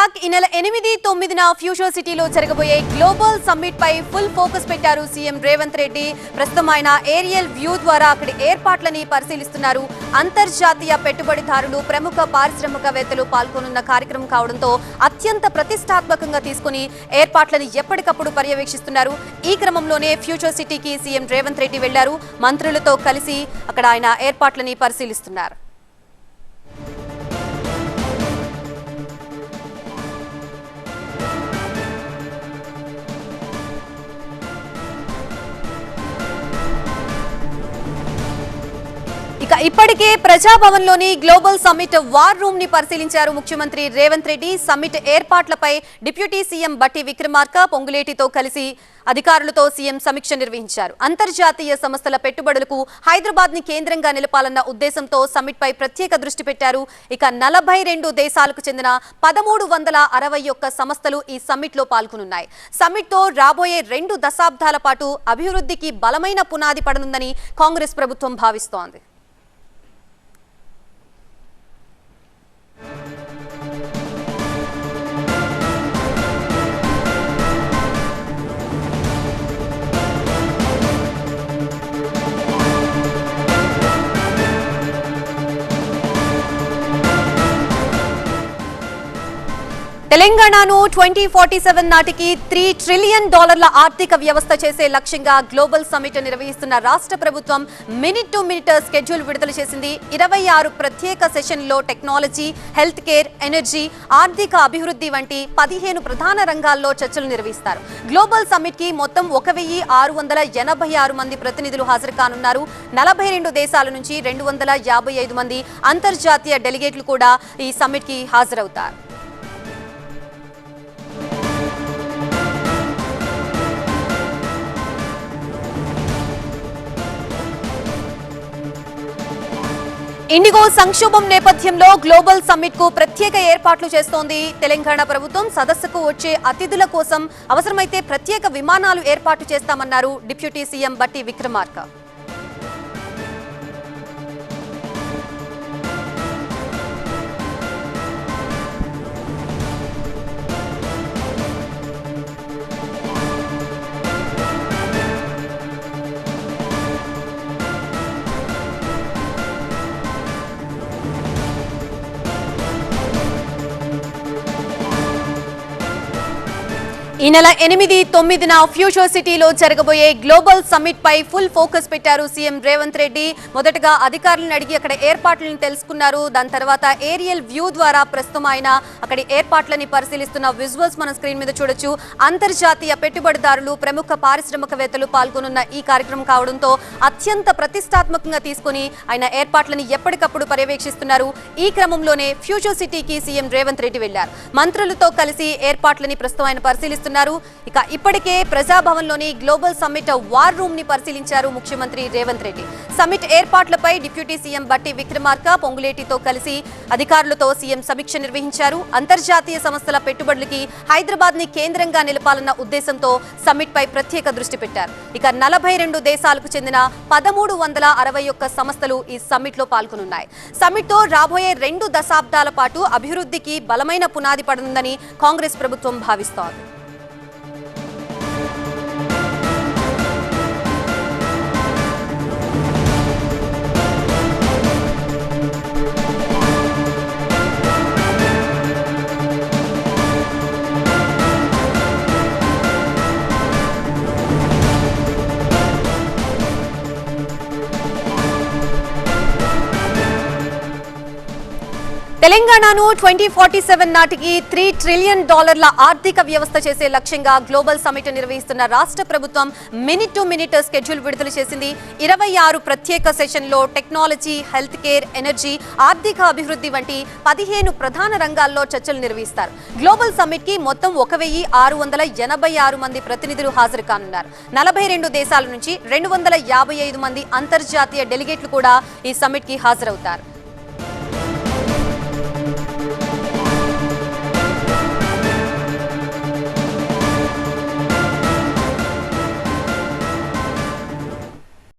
ఈ నెల ఎనిమిది తొమ్మిదిన ఫ్యూచర్ సిటీలో జరగబోయే గ్లోబల్ సమ్మిట్ పై ఫుల్ ఫోకస్ పెట్టారు సీఎం రేవంత్ రెడ్డి. ప్రస్తుతం ఆయన ఏరియల్ వ్యూ ద్వారా అక్కడి ఏర్పాట్లని పరిశీలిస్తున్నారు. అంతర్జాతీయ పెట్టుబడిదారులు ప్రముఖ పారిశ్రామికవేత్తలు పాల్గొనున్న కార్యక్రమం కావడంతో అత్యంత ప్రతిష్టాత్మకంగా తీసుకుని ఏర్పాట్లను ఎప్పటికప్పుడు పర్యవేక్షిస్తున్నారు. ఈ క్రమంలోనే ఫ్యూచర్ సిటీకి సీఎం రేవంత్ రెడ్డి వెళ్ళారు. మంత్రులతో కలిసి అక్కడ ఆయన ఏర్పాట్లని పరిశీలిస్తున్నారు. ఇక ఇప్పటికే ప్రజాభవన్లోని గ్లోబల్ సమ్మిట్ వార్ రూమ్ని పరిశీలించారు ముఖ్యమంత్రి రేవంత్ రెడ్డి. సమ్మిట్ ఏర్పాట్లపై డిప్యూటీ సీఎం బట్టి విక్రమార్క పొంగులేటితో కలిసి అధికారులతో సీఎం సమీక్ష నిర్వహించారు. అంతర్జాతీయ సంస్థల పెట్టుబడులకు హైదరాబాద్ని కేంద్రంగా నిలపాలన్న ఉద్దేశంతో సమ్మిట్ పై ప్రత్యేక దృష్టి పెట్టారు. ఇక నలభై రెండు దేశాలకు చెందిన పదమూడు వందల అరవై ఒక్క సంస్థలు ఈ సమ్మిట్లో పాల్గొనున్నాయి. సమ్మిట్తో రాబోయే రెండు దశాబ్దాల పాటు అభివృద్ధికి బలమైన పునాది పడనుందని కాంగ్రెస్ ప్రభుత్వం భావిస్తోంది. తెలంగాణను ట్వంటీ ఫార్టీ సెవెన్ నాటికి త్రీ ట్రిలియన్ డాలర్ల ఆర్థిక వ్యవస్థ చేసే లక్ష్యంగా గ్లోబల్ సమ్మిట్ నిర్వహిస్తున్న రాష్ట్ర ప్రభుత్వం మినిట్ టు మినిట్ స్కెడ్యూల్ విడుదల చేసింది. ఇరవై ఆరు ప్రత్యేక సెషన్లో టెక్నాలజీ హెల్త్ కేర్ ఎనర్జీ ఆర్థిక అభివృద్ధి వంటి పదిహేను ప్రధాన రంగాల్లో చర్చలు నిర్వహిస్తారు. గ్లోబల్ సమ్మిట్కి మొత్తం ఒక వెయ్యి ఆరు వందల ఎనభై ఆరు మంది ప్రతినిధులు హాజరు కానున్నారు. నలభై రెండు దేశాల నుంచి రెండు వందల యాభై ఐదు మంది అంతర్జాతీయ డెలిగేట్లు కూడా ఈ సమ్మిట్కి హాజరవుతారు. ఇండిగో సంక్షోభం నేపథ్యంలో గ్లోబల్ సమ్మిట్కు ప్రత్యేక ఏర్పాట్లు చేస్తోంది. తెలంగాణ ప్రభుత్వం సదస్సుకు వచ్చే అతిథుల కోసం అవసరమైతే ప్రత్యేక విమానాలు ఏర్పాటు చేస్తామన్నారు డిప్యూటీ సీఎం బట్టి విక్రమార్క. ఈ నెల ఎనిమిది తొమ్మిదిన ఫ్యూచర్ సిటీలో జరగబోయే గ్లోబల్ సమ్మిట్ పై ఫుల్ ఫోకస్ పెట్టారు సీఎం రేవంత్ రెడ్డి. మొదటగా అధికారులను అడిగి అక్కడ ఏర్పాట్లను తెలుసుకున్నారు. దాని తర్వాత ఏరియల్ వ్యూ ద్వారా ప్రస్తుతం ఆయన అక్కడి ఏర్పాట్లని పరిశీలిస్తున్న విజువల్స్ మన స్క్రీన్ మీద చూడొచ్చు. అంతర్జాతీయ పెట్టుబడిదారులు ప్రముఖ పారిశ్రామికవేత్తలు పాల్గొనున్న ఈ కార్యక్రమం కావడంతో అత్యంత ప్రతిష్టాత్మకంగా తీసుకుని ఆయన ఏర్పాట్లని ఎప్పటికప్పుడు పర్యవేక్షిస్తున్నారు. ఈ క్రమంలోనే ఫ్యూచర్ సిటీకి సీఎం రేవంత్ రెడ్డి వెళ్ళారు మంత్రులతో కలిసి ఏర్పాట్లని ప్రస్తుతం ఆయన పరిశీలిస్తున్నారు. ఇక ఇప్పటికే ప్రజాభవన్లోని గ్లోబల్ సమ్మిట్ వార్ రూమ్ని పరిశీలించారు ముఖ్యమంత్రి రేవంత్ రెడ్డి. సమ్మిట్ ఏర్పాట్లపై డిప్యూటీ సీఎం బట్టి విక్రమార్క పొంగులేటితో కలిసి అధికారులతో సీఎం సమీక్ష నిర్వహించారు. అంతర్జాతీయ సంస్థల పెట్టుబడులకి హైదరాబాద్ని కేంద్రంగా నిలపాలన్న ఉద్దేశంతో సమ్మిట్ పై ప్రత్యేక దృష్టి పెట్టారు. ఇక నలభై రెండు దేశాలకు చెందిన పదమూడు వందల అరవై ఒక్క సంస్థలు ఈ సమ్మిట్లో పాల్గొనున్నాయి. సమ్మిట్తో రాబోయే రెండు దశాబ్దాల పాటు అభివృద్ధికి బలమైన పునాది పడనుందని కాంగ్రెస్ ప్రభుత్వం భావిస్తోంది. తెలంగాణను ట్వంటీ ఫార్టీ సెవెన్ నాటికి త్రీ ట్రిలియన్ డాలర్ల ఆర్థిక వ్యవస్థ చేసే లక్ష్యంగా గ్లోబల్ సమిట్ నిర్వహిస్తున్న రాష్ట్ర ప్రభుత్వం మినిట్ టు మినిట్ స్కెడ్యూల్ విడుదల చేసింది. ఇరవై ఆరు ప్రత్యేక సెషన్లో టెక్నాలజీ హెల్త్ కేర్ ఎనర్జీ ఆర్థిక అభివృద్ధి వంటి పదిహేను ప్రధాన రంగాల్లో చర్చలు నిర్వహిస్తారు. గ్లోబల్ సమిట్కి కి మొత్తం ఒక వెయ్యి ఆరు వందల ఎనభై ఆరు మంది ప్రతినిధులు హాజరు కానున్నారు. నలభై రెండు దేశాల నుంచి రెండు వందల యాభై ఐదు మంది అంతర్జాతీయ డెలిగేట్లు కూడా ఈ సమిట్కి కి హాజరవుతారు.